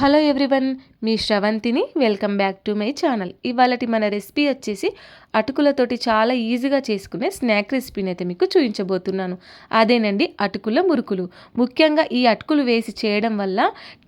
Hello everyone మీ శ్రవంతిని welcome back to my channel. ఇవాళటి మన recipe వచ్చేసి అటుకులతోటి చాలా ఈజీగా చేసుకునే స్నాక్ రెసిపీని అయితే మీకు చూపించబోతున్నాను. అదేనండి అటుకుల మురుకులు. ముఖ్యంగా ఈ అటుకులు వేసి చేయడం వల్ల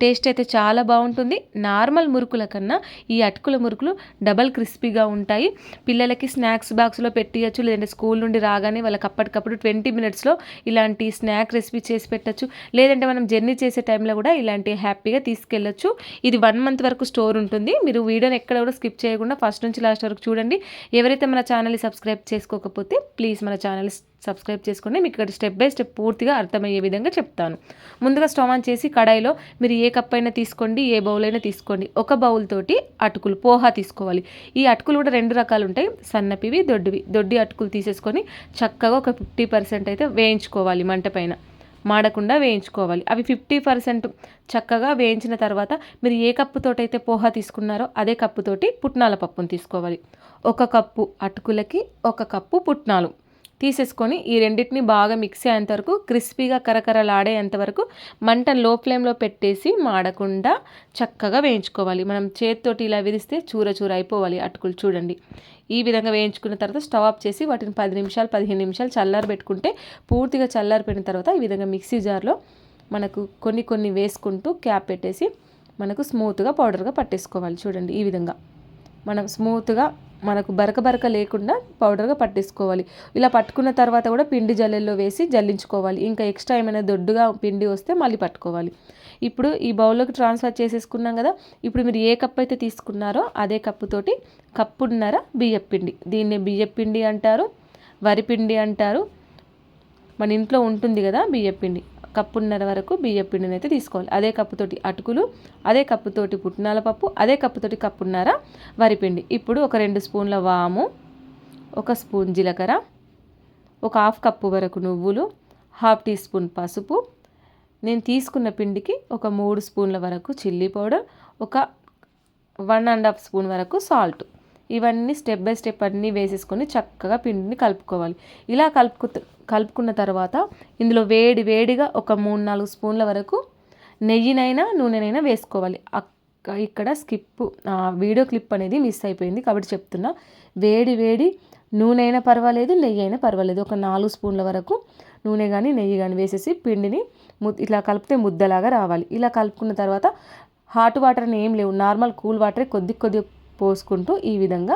టేస్ట్ అయితే చాలా బాగుంటుంది. నార్మల్ మురుకుల కన్నా ఈ అటుకుల మురుకులు డబల్ క్రిస్పీగా ఉంటాయి. పిల్లలకి స్నాక్స్ బాక్స్లో పెట్టియచ్చు లేదంటే స్కూల్ నుండి రాగానే వాళ్ళకి అప్పటికప్పుడు ట్వంటీ మినిట్స్లో ఇలాంటి స్నాక్ రెసిపీ చేసి పెట్టచ్చు. లేదంటే మనం జర్నీ చేసే టైంలో కూడా ఇలాంటి హ్యాపీగా తీసుకెళ్ళచ్చు. ఇది వన్ మంత్ వరకు స్టోర్ ఉంటుంది. మీరు వీడియోని ఎక్కడ కూడా స్కిప్ చేయకుండా ఫస్ట్ నుంచి లాస్ట్ వరకు చూడండి. ఎవరైతే మన ఛానల్ని సబ్స్క్రైబ్ చేసుకోకపోతే ప్లీజ్ మన ఛానల్ సబ్స్క్రైబ్ చేసుకోండి. మీకు ఇక్కడ స్టెప్ బై స్టెప్ పూర్తిగా అర్థమయ్యే విధంగా చెప్తాను. ముందుగా స్టవ్ ఆన్ చేసి కడాయిలో మీరు ఏ కప్ అయినా తీసుకోండి ఏ బౌల్ అయినా తీసుకోండి. ఒక బౌల్ తోటి అటుకులు పోహా తీసుకోవాలి. ఈ అటుకులు కూడా రెండు రకాలు ఉంటాయి. సన్నపివి దొడ్డివి. దొడ్డి అటుకులు తీసేసుకొని చక్కగా ఒక ఫిఫ్టీ పర్సెంట్ అయితే వేయించుకోవాలి మంట పైన. మాడకుండా వేయించుకోవాలి. అవి ఫిఫ్టీ పర్సెంట్ చక్కగా వేయించిన తర్వాత మీరు ఏ కప్పుతోటైతే పోహా తీసుకున్నారో అదే కప్పుతోటి పుట్నాల పప్పును తీసుకోవాలి. ఒక కప్పు అటుకులకి ఒక కప్పు పుట్నాలు. తీసేసుకొని ఈ రెండింటిని బాగా మిక్సీ అయ్యేంత వరకు క్రిస్పీగా కరకరలాడేంత వరకు మంట లో ఫ్లేమ్లో పెట్టేసి మాడకుండా చక్కగా వేయించుకోవాలి. మనం చేతితోటి ఇలా విరిస్తే చూర చూర అయిపోవాలి అటుకులు చూడండి. ఈ విధంగా వేయించుకున్న తర్వాత స్టవ్ ఆఫ్ చేసి వాటిని పది నిమిషాలు పదిహేను నిమిషాలు చల్లారి పెట్టుకుంటే పూర్తిగా చల్లారిపోయిన తర్వాత ఈ విధంగా మిక్సీ జార్లో మనకు కొన్ని కొన్ని వేసుకుంటూ క్యాప్ పెట్టేసి మనకు స్మూత్గా పౌడర్గా పట్టేసుకోవాలి. చూడండి ఈ విధంగా. మనం స్మూత్గా మనకు బరక బరక లేకుండా పౌడర్గా పట్టేసుకోవాలి ఇలా పట్టుకున్న తర్వాత కూడా పిండి జల్లెల్లో వేసి జల్లించుకోవాలి. ఇంకా ఎక్స్ట్రా ఏమైనా దొడ్డుగా పిండి వస్తే మళ్ళీ పట్టుకోవాలి. ఇప్పుడు ఈ బౌల్లోకి ట్రాన్స్ఫర్ చేసేసుకున్నాం కదా ఇప్పుడు మీరు ఏ కప్ అయితే తీసుకున్నారో అదే కప్పుతోటి కప్పున్నర బియ్యపిండి దీన్ని బియ్యపిండి అంటారు వరిపిండి అంటారు. మన ఇంట్లో ఉంటుంది కదా బియ్యపిండి కప్పున్నర వరకు బియ్య పిండిని అయితే తీసుకోవాలి. అదే కప్పుతోటి అటుకులు అదే కప్పుతోటి పుట్నాల పప్పు అదే కప్పుతోటి కప్పున్నర వరిపిండి ఇప్పుడు ఒక రెండు స్పూన్ల వాము ఒక స్పూన్ జీలకర్ర ఒక హాఫ్ కప్పు వరకు నువ్వులు హాఫ్ టీ స్పూన్ పసుపు. నేను తీసుకున్న పిండికి ఒక మూడు స్పూన్ల వరకు చిల్లీ పౌడర్ ఒక వన్ అండ్ హాఫ్ స్పూన్ వరకు సాల్ట్. ఇవన్నీ స్టెప్ బై స్టెప్ అన్నీ వేసేసుకొని చక్కగా పిండిని కలుపుకోవాలి. ఇలా కలుపుకు కలుపుకున్న తర్వాత ఇందులో వేడి వేడిగా ఒక మూడు నాలుగు స్పూన్ల వరకు నెయ్యినైనా నూనెనైనా వేసుకోవాలి. ఇక్కడ స్కిప్ వీడియో క్లిప్ అనేది మిస్ అయిపోయింది కాబట్టి చెప్తున్నా. వేడి వేడి నూనె అయినా పర్వాలేదు నెయ్యి అయినా పర్వాలేదు. ఒక నాలుగు స్పూన్ల వరకు నూనె కానీ నెయ్యి కానీ వేసేసి పిండిని ఇట్లా కలిపితే ముద్దలాగా రావాలి. ఇలా కలుపుకున్న తర్వాత హాట్ వాటర్ అని ఏం లేవు. నార్మల్ కూల్ వాటరే కొద్ది కొద్ది పోసుకుంటూ ఈ విధంగా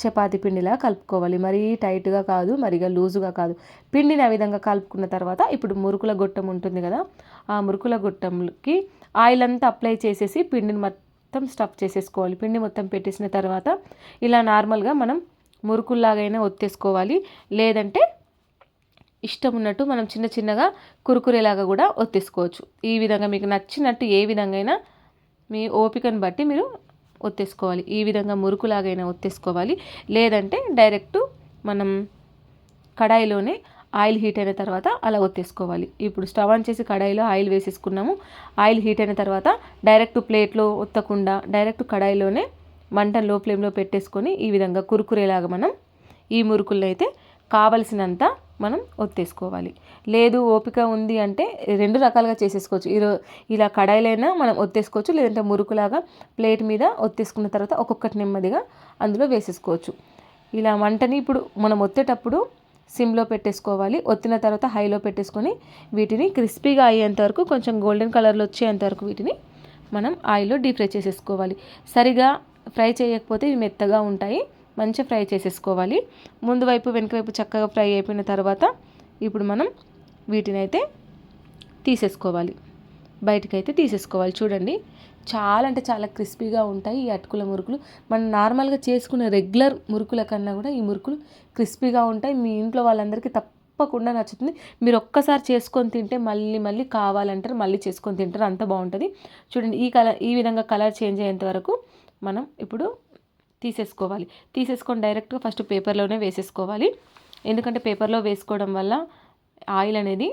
చపాతి పిండిలా కలుపుకోవాలి. మరీ టైట్గా కాదు మరిగా లూజుగా కాదు. పిండిని ఆ విధంగా కలుపుకున్న తర్వాత ఇప్పుడు మురుకుల గొట్టం ఉంటుంది కదా ఆ మురుకుల గొట్టంకి ఆయిల్ అంతా అప్లై చేసేసి పిండిని మొత్తం స్టఫ్ చేసేసుకోవాలి. పిండి మొత్తం పెట్టేసిన తర్వాత ఇలా నార్మల్గా మనం మురుకుల్లాగైనా ఒత్తేసుకోవాలి. లేదంటే ఇష్టం ఉన్నట్టు మనం చిన్న చిన్నగా కురుకురేలాగా కూడా ఒత్తేసుకోవచ్చు. ఈ విధంగా మీకు నచ్చినట్టు ఏ విధంగా మీ ఓపికను బట్టి మీరు ఒత్తేసుకోవాలి. ఈ విధంగా మురుకులాగైనా ఒత్తేసుకోవాలి. లేదంటే డైరెక్ట్ మనం కడాయిలోనే ఆయిల్ హీట్ అయిన తర్వాత అలా ఒత్తేసుకోవాలి. ఇప్పుడు స్టవ్ ఆన్ చేసి కడాయిలో ఆయిల్ వేసేసుకున్నాము. ఆయిల్ హీట్ అయిన తర్వాత డైరెక్ట్ ప్లేట్లో ఒత్తకుండా డైరెక్ట్ కడాయిలోనే మంట లో ఫ్లేమ్లో పెట్టేసుకొని ఈ విధంగా కురుకురేలాగా మనం ఈ మురుకులను అయితే కావలసినంత మనం ఒత్తేసుకోవాలి. లేదు ఓపిక ఉంది అంటే రెండు రకాలుగా చేసేసుకోవచ్చు. ఈరో ఇలా కడాయిలైనా మనం ఒత్తేసుకోవచ్చు లేదంటే మురుకులాగా ప్లేట్ మీద ఒత్తేసుకున్న తర్వాత ఒక్కొక్కటి నెమ్మదిగా అందులో వేసేసుకోవచ్చు. ఇలా వంటని ఇప్పుడు మనం ఒత్తేటప్పుడు సిమ్లో పెట్టేసుకోవాలి. ఒత్తిన తర్వాత హైలో పెట్టేసుకొని వీటిని క్రిస్పీగా అయ్యేంత వరకు కొంచెం గోల్డెన్ కలర్లో వచ్చేంత వరకు వీటిని మనం ఆయిల్లో డీప్ ఫ్రై చేసేసుకోవాలి. సరిగా ఫ్రై చేయకపోతే ఇవి మెత్తగా ఉంటాయి. మంచిగా ఫ్రై చేసేసుకోవాలి. ముందు వైపు వెనుక వైపు చక్కగా ఫ్రై అయిపోయిన తర్వాత ఇప్పుడు మనం వీటిని అయితే తీసేసుకోవాలి. బయటకైతే తీసేసుకోవాలి. చూడండి. చాలా అంటే చాలా క్రిస్పీగా ఉంటాయి ఈ అటుకుల మురుకులు. మనం నార్మల్గా చేసుకునే రెగ్యులర్ మురుకుల కన్నా కూడా ఈ మురుకులు క్రిస్పీగా ఉంటాయి. మీ ఇంట్లో వాళ్ళందరికీ తప్పకుండా నచ్చుతుంది. మీరు ఒక్కసారి చేసుకొని తింటే మళ్ళీ మళ్ళీ కావాలంటారు మళ్ళీ చేసుకొని తింటారు. అంత బాగుంటుంది. చూడండి ఈ కలర్ ఈ విధంగా కలర్ చేంజ్ అయ్యేంత వరకు మనం ఇప్పుడు తీసేసుకోవాలి. తీసేసుకొని డైరెక్ట్గా ఫస్ట్ పేపర్లోనే వేసేసుకోవాలి. ఎందుకంటే పేపర్లో వేసుకోవడం వల్ల ఆయిల్ అనేది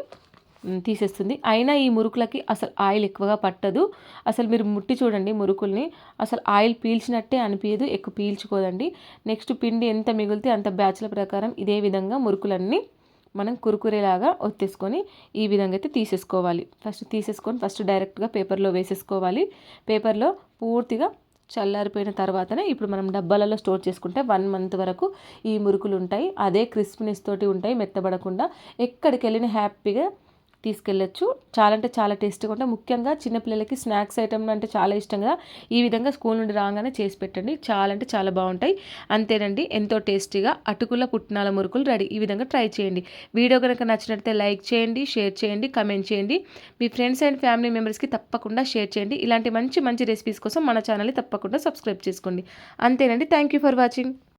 తీసేస్తుంది. అయినా ఈ మురుకులకి అసలు ఆయిల్ ఎక్కువగా పట్టదు. అసలు మీరు ముట్టి చూడండి మురుకుల్ని. అసలు ఆయిల్ పీల్చినట్టే అనిపించదు ఎక్కువ పీల్చుకోదండి. నెక్స్ట్ పిండి ఎంత మిగిలితే అంత బ్యాచ్ల ప్రకారం ఇదే విధంగా మురుకులన్నీ మనం కురుకురేలాగా ఒత్తేసుకొని ఈ విధంగా అయితే తీసేసుకోవాలి. ఫస్ట్ తీసేసుకొని ఫస్ట్ డైరెక్ట్గా పేపర్లో వేసేసుకోవాలి. పేపర్లో పూర్తిగా చల్లారిపోయిన తర్వాతనే ఇప్పుడు మనం డబ్బాలలో స్టోర్ చేసుకుంటే వన్ మంత్ వరకు ఈ మురుకులు ఉంటాయి. అదే క్రిస్ప్నెస్ తోటి ఉంటాయి మెత్తబడకుండా. ఎక్కడికి వెళ్ళిన హ్యాపీగా తీసుకెళ్ళచ్చు. చాలా అంటే చాలా టేస్ట్గా ఉంటాయి. ముఖ్యంగా చిన్నపిల్లలకి స్నాక్స్ ఐటమ్ అంటే చాలా ఇష్టం కదా. ఈ విధంగా స్కూల్ నుండి రాగానే చేసి పెట్టండి. చాలా అంటే చాలా బాగుంటాయి. అంతేనండి. ఎంతో టేస్టీగా అటుకుల పుట్నాల మురుకులు రెడీ. ఈ విధంగా ట్రై చేయండి. వీడియో కనుక నచ్చినట్లయితే లైక్ చేయండి షేర్ చేయండి కమెంట్ చేయండి. మీ ఫ్రెండ్స్ అండ్ ఫ్యామిలీ మెంబర్స్కి తప్పకుండా షేర్ చేయండి. ఇలాంటి మంచి మంచి రెసిపీస్ కోసం మన ఛానల్ని తప్పకుండా సబ్స్క్రైబ్ చేసుకోండి. అంతేనండి. Thank you for watching.